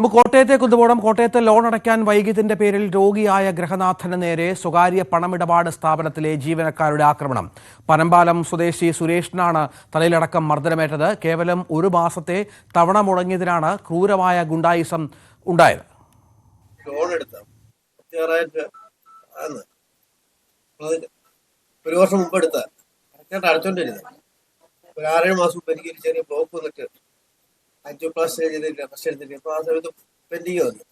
നമുക്ക് കോട്ടയത്തെ കൊണ്ടുപോകണം കോട്ടയത്ത് ലോൺ അടയ്ക്കാൻ വൈകിയതിന്റെ പേരിൽ രോഗിയായ ഗ്രഹനാഥന് നേരെ സ്വകാര്യ പണമിടപാട് സ്ഥാപനത്തിലെ ജീവനക്കാരുടെ ആക്രമണം. പനമ്പാലം സ്വദേശി സുരേഷിനാണ് തലയിലടക്കം മർദ്ദനമേറ്റത്. കേവലം ഒരു മാസത്തെ തവണ മുടങ്ങിയതിനാണ് ക്രൂരമായ ഗുണ്ടായിസം ഉണ്ടായത്. ഒരു വർഷം മുമ്പ് എടുത്ത. അടച്ചോണ്ടിരുന്നത്. ഒരു ആറേഴ് മാസം എനിക്ക് ചെറിയ ബ്ലോക്ക് വന്നിട്ട് അഞ്ചു ക്ലാസ് ചെയ്തില്ല ഫസ്റ്റ് എടുത്തിട്ട് അപ്പൊ ആ സമയത്ത് പെൻഡിങ് വന്നു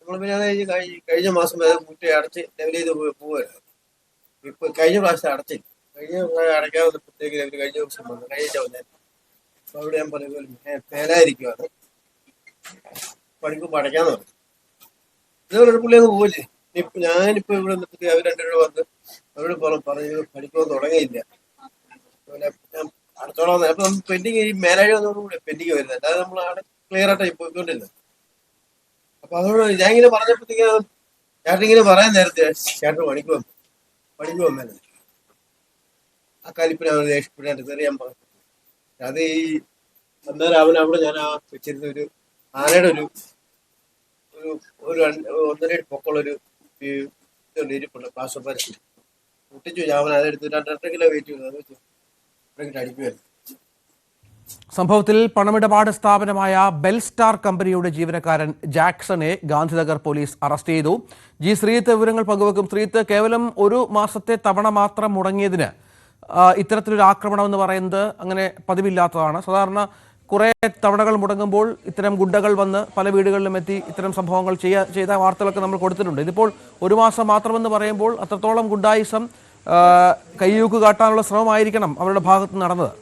നമ്മൾ പിന്നെ അത് കഴിഞ്ഞ് കഴിഞ്ഞ കഴിഞ്ഞ മാസം വരെ മുറ്റ അടച്ച് ലെവൽ ചെയ്ത് പോവുകയാണ്. ഇപ്പൊ കഴിഞ്ഞ പ്രാവശ്യം അടച്ചില്ല. കഴിഞ്ഞ അടയ്ക്കാൻ വന്നപ്പോഴത്തേക്ക് ലെവൽ കഴിഞ്ഞ ദിവസം വന്നു. കഴിഞ്ഞ വന്നേ. അപ്പൊ അവിടെ ഞാൻ പറയുമ്പോൾ പേനായിരിക്കുവാണ്. പണിക്കുമ്പോൾ അടയ്ക്കാന്ന് പറഞ്ഞു ഇതേപോലെ പുള്ളി അങ്ങ് പോവില്ലേ? ഇപ്പൊ ഞാനിപ്പോ ഇവിടെ നിന്നിട്ട് അവർ രണ്ടുപേരും വന്ന് അവരോട് പറഞ്ഞു പറഞ്ഞു പഠിക്കാൻ തുടങ്ങിയില്ല. വന്ന് അപ്പൊ പെൻഡിങ് ഈ വന്നതോടുകൂടി പെൻഡിങ് വരുന്നത്. അല്ലാതെ അവിടെ ക്ലിയർ ആയിട്ട് പോയിക്കൊണ്ടിരുന്നത്. അപ്പൊ അതോട് ഞാൻ ഇങ്ങനെ പറഞ്ഞപ്പോഴത്തേക്ക് ചേട്ടൻ ഇങ്ങനെ പറയാൻ നേരത്തെ ചേട്ടൻ പണിക്ക് വന്നു. പണിക്ക് വന്നത് ആ കാലിപ്പിനെ അവൻ ദേഷ്യപ്പെടാൻ തെറിയാൻ പറഞ്ഞു അത് ഈ അന്നേരം രാവിലെ അവിടെ ഞാൻ ആ വെച്ചിരുന്ന ഒരു ആനയുടെ ഒരു ഒരു ഒരു ഒന്നര ഇതുണ്ട് ഇരിപ്പുണ്ട് പ്ലാസ്റ്റർ പരസ്യം പൊട്ടിച്ചു. ഞാൻ അവൻ അതെടുത്ത് രണ്ടര കിലോ വെയിറ്റ് ചെയ്തു അത് വെച്ച് അടിക്കുമായിരുന്നു സംഭവത്തിൽ പണമിടപാട് സ്ഥാപനമായ ബെൽ സ്റ്റാർ കമ്പനിയുടെ ജീവനക്കാരൻ ജാക്സനെ ഗാന്ധിനഗർ പോലീസ് അറസ്റ്റ് ചെയ്തു. ജി ശ്രീത്ത് വിവരങ്ങൾ പങ്കുവെക്കും. ശ്രീത്ത് കേവലം ഒരു മാസത്തെ തവണ മാത്രം മുടങ്ങിയതിന് ഇത്തരത്തിലൊരു ആക്രമണം എന്ന് പറയുന്നത് അങ്ങനെ പതിവില്ലാത്തതാണ്. സാധാരണ കുറേ തവണകൾ മുടങ്ങുമ്പോൾ ഇത്തരം ഗുണ്ടകൾ വന്ന് പല വീടുകളിലും എത്തി ഇത്തരം സംഭവങ്ങൾ ചെയ്യാ ചെയ്ത വാർത്തകളൊക്കെ നമ്മൾ കൊടുത്തിട്ടുണ്ട്. ഇതിപ്പോൾ ഒരു മാസം മാത്രമെന്ന് പറയുമ്പോൾ അത്രത്തോളം ഗുണ്ടായിസം കയ്യൂക്ക് കാട്ടാനുള്ള ശ്രമമായിരിക്കണം അവരുടെ ഭാഗത്ത് നടന്നത്.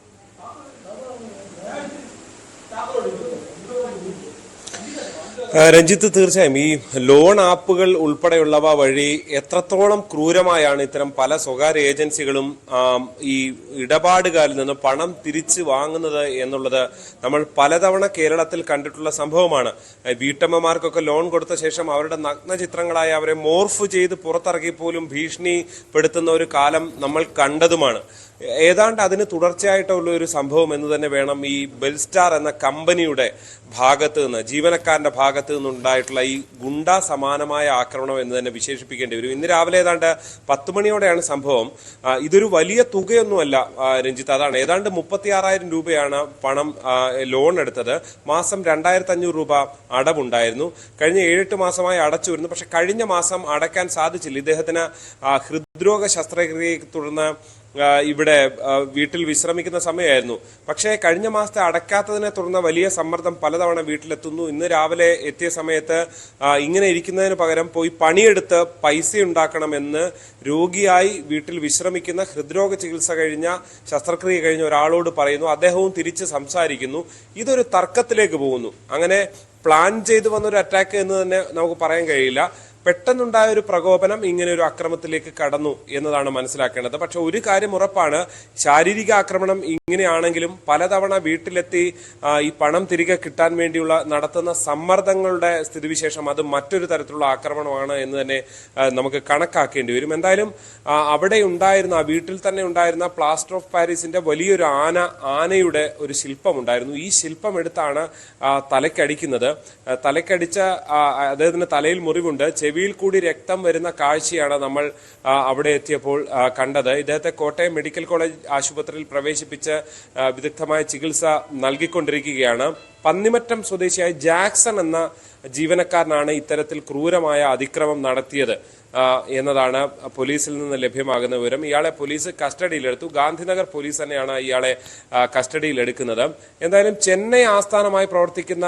രഞ്ജിത്ത് തീർച്ചയായും ഈ ലോൺ ആപ്പുകൾ ഉൾപ്പെടെയുള്ളവ വഴി എത്രത്തോളം ക്രൂരമായാണ് ഇത്തരം പല സ്വകാര്യ ഏജൻസികളും ഈ ഇടപാടുകാരിൽ നിന്ന് പണം തിരിച്ചു വാങ്ങുന്നത് എന്നുള്ളത് നമ്മൾ പലതവണ കേരളത്തിൽ കണ്ടിട്ടുള്ള സംഭവമാണ്. വീട്ടമ്മമാർക്കൊക്കെ ലോൺ കൊടുത്ത ശേഷം അവരുടെ നഗ്ന ചിത്രങ്ങളായ അവരെ മോർഫ് ചെയ്ത് പുറത്തിറക്കി പോലും ഭീഷണിപ്പെടുത്തുന്ന ഒരു കാലം നമ്മൾ കണ്ടതുമാണ്. ഏതാണ്ട് അതിന് തുടർച്ചയായിട്ടുള്ള ഒരു സംഭവം എന്ന് തന്നെ വേണം ഈ ബെൽസ്റ്റാർ എന്ന കമ്പനിയുടെ ഭാഗത്ത് നിന്ന് ജീവനക്കാരന്റെ ഭാഗത്ത് നിന്നുണ്ടായിട്ടുള്ള ഈ ഗുണ്ടാ സമാനമായ ആക്രമണം എന്ന് തന്നെ വിശേഷിപ്പിക്കേണ്ടി വരും. ഇന്ന് രാവിലെ ഏതാണ്ട് പത്ത് മണിയോടെയാണ് സംഭവം. ഇതൊരു വലിയ തുകയൊന്നുമല്ല രഞ്ജിത്ത്. അതാണ് ഏതാണ്ട് മുപ്പത്തി ആറായിരം രൂപയാണ് പണം ലോൺ എടുത്തത്. മാസം രണ്ടായിരത്തി അഞ്ഞൂറ് രൂപ അടവുണ്ടായിരുന്നു. കഴിഞ്ഞ ഏഴെട്ട് മാസമായി അടച്ചു വരുന്നു. പക്ഷെ കഴിഞ്ഞ മാസം അടയ്ക്കാൻ സാധിച്ചില്ല. ഇദ്ദേഹത്തിന് ഹൃദ്രോഗ ശസ്ത്രക്രിയയെ തുടർന്ന് ഇവിടെ വീട്ടിൽ വിശ്രമിക്കുന്ന സമയമായിരുന്നു. പക്ഷേ കഴിഞ്ഞ മാസത്തെ അടയ്ക്കാത്തതിനെ തുടർന്ന് വലിയ സമ്മർദ്ദം പലതവണ വീട്ടിലെത്തുന്നു. ഇന്ന് രാവിലെ എത്തിയ സമയത്ത് ഇങ്ങനെ ഇരിക്കുന്നതിന് പകരം പോയി പണിയെടുത്ത് പൈസ ഉണ്ടാക്കണമെന്ന് രോഗിയായി വീട്ടിൽ വിശ്രമിക്കുന്ന ഹൃദ്രോഗ ചികിത്സ കഴിഞ്ഞ ശസ്ത്രക്രിയ കഴിഞ്ഞ ഒരാളോട് പറയുന്നു. അദ്ദേഹവും തിരിച്ച് സംസാരിക്കുന്നു. ഇതൊരു തർക്കത്തിലേക്ക് പോകുന്നു. അങ്ങനെ പ്ലാൻ ചെയ്തു വന്നൊരു അറ്റാക്ക് എന്ന് തന്നെ നമുക്ക് പറയാൻ കഴിയില്ല. പെട്ടെന്നുണ്ടായ ഒരു പ്രകോപനം ഇങ്ങനെ ഒരു അക്രമത്തിലേക്ക് കടന്നു എന്നതാണ് മനസ്സിലാക്കേണ്ടത്. പക്ഷെ ഒരു കാര്യം ഉറപ്പാണ്. ശാരീരിക ആക്രമണം ഇങ്ങനെയാണെങ്കിലും പലതവണ വീട്ടിലെത്തി ഈ പണം തിരികെ കിട്ടാൻ വേണ്ടിയുള്ള നടത്തുന്ന സമ്മർദ്ദങ്ങളുടെ സ്ഥിതിവിശേഷം അത് മറ്റൊരു തരത്തിലുള്ള ആക്രമണമാണ് എന്ന് തന്നെ നമുക്ക് കണക്കാക്കേണ്ടി വരും. എന്തായാലും അവിടെ ഉണ്ടായിരുന്ന വീട്ടിൽ തന്നെ ഉണ്ടായിരുന്ന പ്ലാസ്റ്റർ ഓഫ് പാരീസിന്റെ വലിയൊരു ആന ആനയുടെ ഒരു ശില്പം ഉണ്ടായിരുന്നു ഈ ശില്പം എടുത്താണ് തലക്കടിക്കുന്നത് ആ, അദ്ദേഹത്തിന്റെ തലയിൽ മുറിവുണ്ട്. ചെവിയിൽ കൂടി രക്തം വരുന്ന കാഴ്ചയാണ് നമ്മൾ അവിടെ എത്തിയപ്പോൾ കണ്ടത്. ഇദ്ദേഹത്തെ കോട്ടയം മെഡിക്കൽ കോളേജ് ആശുപത്രിയിൽ പ്രവേശിപ്പിച്ച് വിദഗ്ധമായ ചികിത്സ നൽകിക്കൊണ്ടിരിക്കുകയാണ്. പന്നിമറ്റം സ്വദേശിയായ ജാക്സൺ എന്ന ജീവനക്കാരനാണ് ഇത്തരത്തിൽ ക്രൂരമായ അതിക്രമം നടത്തിയത്. എന്നതാണ് പോലീസിൽ നിന്ന് ലഭ്യമാകുന്ന വിവരം. ഇയാളെ പോലീസ് കസ്റ്റഡിയിലെടുത്തു. ഗാന്ധിനഗർ പോലീസ് തന്നെയാണ് ഇയാളെ കസ്റ്റഡിയിൽ കസ്റ്റഡിയിലെടുക്കുന്നത്. എന്തായാലും ചെന്നൈ ആസ്ഥാനമായി പ്രവർത്തിക്കുന്ന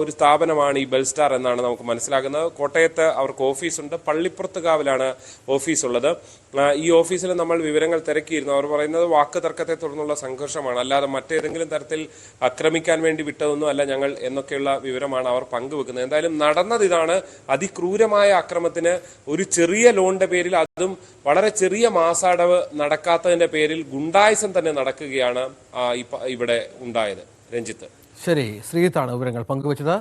ഒരു സ്ഥാപനമാണ് ഈ ബെൽസ്റ്റാർ എന്നാണ് നമുക്ക് മനസ്സിലാകുന്നത്. കോട്ടയത്ത് അവർക്ക് ഓഫീസുണ്ട്. പള്ളിപ്പുറത്തുകാവിലാണ് ഓഫീസുള്ളത്. ഈ ഓഫീസിൽ നമ്മൾ വിവരങ്ങൾ തിരക്കിയിരുന്നു. അവർ പറയുന്നത് വാക്ക് തർക്കത്തെ തുടർന്നുള്ള സംഘർഷമാണ്. അല്ലാതെ മറ്റേതെങ്കിലും തരത്തിൽ ആക്രമിക്കാൻ വേണ്ടി വിട്ടതൊന്നും അല്ല ഞങ്ങൾ എന്നൊക്കെയുള്ള വിവരമാണ് അവർ പങ്കുവെക്കുന്നത്. എന്തായാലും നടന്നത് ഇതാണ്. അതിക്രൂരമായ അക്രമത്തിന് ഒരു ചെറിയ ലോണിന്റെ പേരിൽ അതും വളരെ ചെറിയ മാസാടവ് നടക്കാത്തതിന്റെ പേരിൽ ഗുണ്ടായുസം തന്നെ നടക്കുകയാണ് ഇവിടെ ഉണ്ടായത് രഞ്ജിത്ത്. ശരി ശ്രീത്താണ് വിവരങ്ങൾ പങ്കുവച്ചത്.